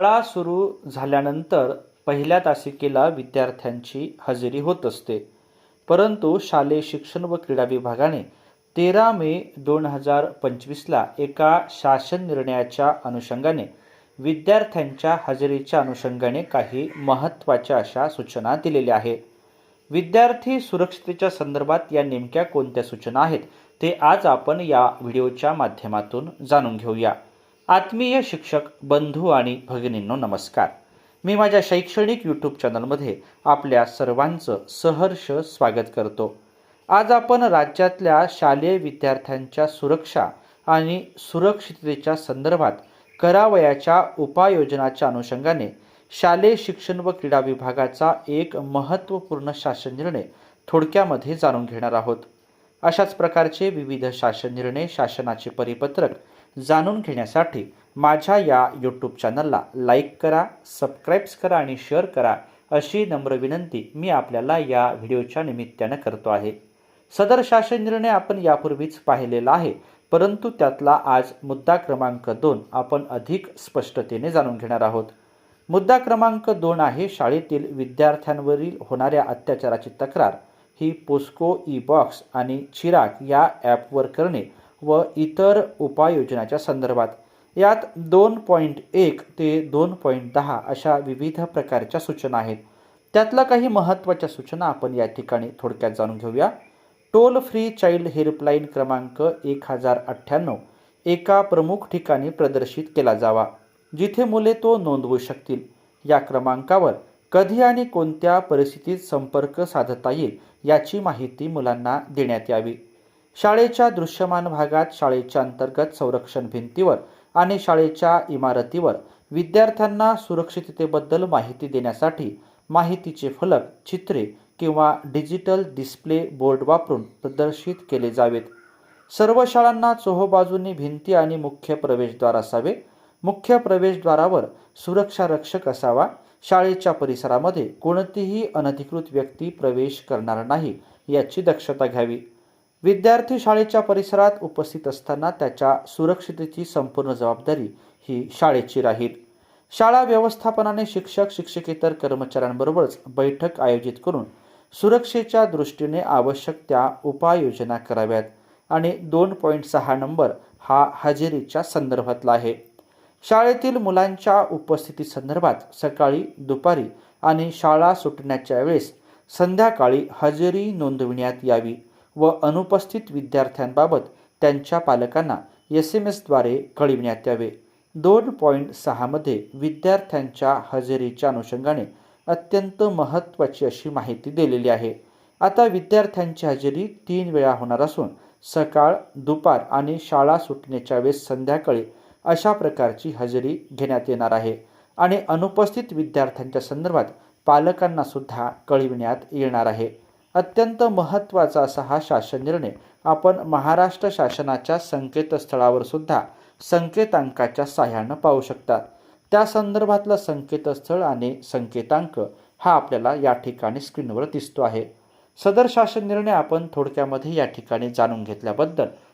शाळा सुरू झाल्यानंतर पहिल्या तासिकेला विद्यार्थ्यांची हजेरी होत असते. परंतु शालेय शिक्षण व क्रीडा विभागाने तेरा मे दोन हजार पंचवीसला एका शासन निर्णयाच्या अनुषंगाने विद्यार्थ्यांच्या हजेरीच्या अनुषंगाने काही महत्त्वाच्या अशा सूचना दिलेल्या आहे विद्यार्थी सुरक्षितेच्या संदर्भात या नेमक्या कोणत्या सूचना आहेत ते आज आपण या व्हिडिओच्या माध्यमातून जाणून घेऊया. आत्मीय शिक्षक बंधू आणि भगिनींनो नमस्कार. मी माझ्या शैक्षणिक यूट्यूब चॅनलमध्ये आपल्या सर्वांचं सहर्ष स्वागत करतो. आज आपण राज्यातल्या शालेय विद्यार्थ्यांच्या सुरक्षा आणि सुरक्षिततेच्या संदर्भात करावयाच्या उपाययोजनाच्या अनुषंगाने शालेय शिक्षण व क्रीडा विभागाचा एक महत्त्वपूर्ण शासन निर्णय थोडक्यामध्ये जाणून घेणार आहोत. अशाच प्रकारचे विविध शासन निर्णय शासनाचे परिपत्रक जाणून घेण्यासाठी माझ्या या यूट्यूब चॅनलला लाईक करा सबस्क्राईब्स करा आणि शेअर करा अशी नम्र विनंती मी आपल्याला या व्हिडिओच्या निमित्तानं करतो आहे. सदर शासन निर्णय आपण यापूर्वीच पाहिलेला आहे परंतु त्यातला आज मुद्दा क्रमांक दोन आपण अधिक स्पष्टतेने जाणून घेणार आहोत. मुद्दा क्रमांक दोन आहे शाळेतील विद्यार्थ्यांवरील होणाऱ्या अत्याचाराची तक्रार. ही पोस्को ई बॉक्स आणि चिराग या ॲपवर करणे व इतर उपाययोजनाच्या संदर्भात. यात दोन पॉईंट एक ते दोन पॉईंट दहा अशा विविध प्रकारच्या सूचना आहेत. त्यातल्या काही महत्त्वाच्या सूचना आपण या ठिकाणी थोडक्यात जाणून घेऊया. टोल फ्री चाइल्ड हेल्पलाईन क्रमांक एक हजार अठ्ठ्याण्णव एका प्रमुख ठिकाणी प्रदर्शित केला जावा जिथे मुले तो नोंदवू शकतील. या क्रमांकावर कधी आणि कोणत्या परिस्थितीत संपर्क साधता येईल याची माहिती मुलांना देण्यात यावी. शाळेच्या दृश्यमान भागात शाळेच्या अंतर्गत संरक्षण भिंतीवर आणि शाळेच्या इमारतीवर विद्यार्थ्यांना सुरक्षिततेबद्दल माहिती देण्यासाठी माहितीचे फलक चित्रे किंवा डिजिटल डिस्प्ले बोर्ड वापरून प्रदर्शित केले जावेत. सर्व शाळांना चोहोबाजूंनी भिंती आणि मुख्य प्रवेशद्वार असावे. मुख्य प्रवेशद्वारावर सुरक्षा रक्षक असावा. शाळेच्या परिसरामध्ये कोणतीही अनधिकृत व्यक्ती प्रवेश करणार नाही याची दक्षता घ्यावी. विद्यार्थी शाळेच्या परिसरात उपस्थित असताना त्याच्या सुरक्षितेची संपूर्ण जबाबदारी ही शाळेची राहील. शाळा व्यवस्थापनाने शिक्षक शिक्षकेतर कर्मचाऱ्यांबरोबरच बैठक आयोजित करून सुरक्षेच्या दृष्टीने आवश्यक त्या उपाययोजना कराव्यात. आणि दोन पॉईंट सहा नंबर हा हजेरीच्या संदर्भातला आहे. शाळेतील मुलांच्या उपस्थितीसंदर्भात सकाळी दुपारी आणि शाळा सुटण्याच्या वेळेस संध्याकाळी हजेरी नोंदविण्यात यावी व अनुपस्थित विद्यार्थ्यांबाबत त्यांच्या पालकांना एस एम एसद्वारे कळविण्यात यावे. दोन पॉईंट सहामध्ये विद्यार्थ्यांच्या हजेरीच्या अनुषंगाने अत्यंत महत्त्वाची अशी माहिती दिलेली आहे. आता विद्यार्थ्यांची हजेरी तीन वेळा होणार असून सकाळ दुपार आणि शाळा सुटण्याच्या वेळेस संध्याकाळी अशा प्रकारची हजेरी घेण्यात येणार आहे. आणि अनुपस्थित विद्यार्थ्यांच्या संदर्भात पालकांना सुद्धा कळविण्यात येणार आहे. अत्यंत महत्त्वाचा असा हा शासन निर्णय आपण महाराष्ट्र शासनाच्या संकेतस्थळावर सुद्धा संकेतांकाच्या सहाय्यानं पाहू शकता. त्या संदर्भातलं संकेतस्थळ आणि संकेतांक हा आपल्याला या ठिकाणी स्क्रीनवर दिसतो आहे. सदर शासन निर्णय आपण थोडक्यामध्ये या ठिकाणी जाणून घेतल्याबद्दल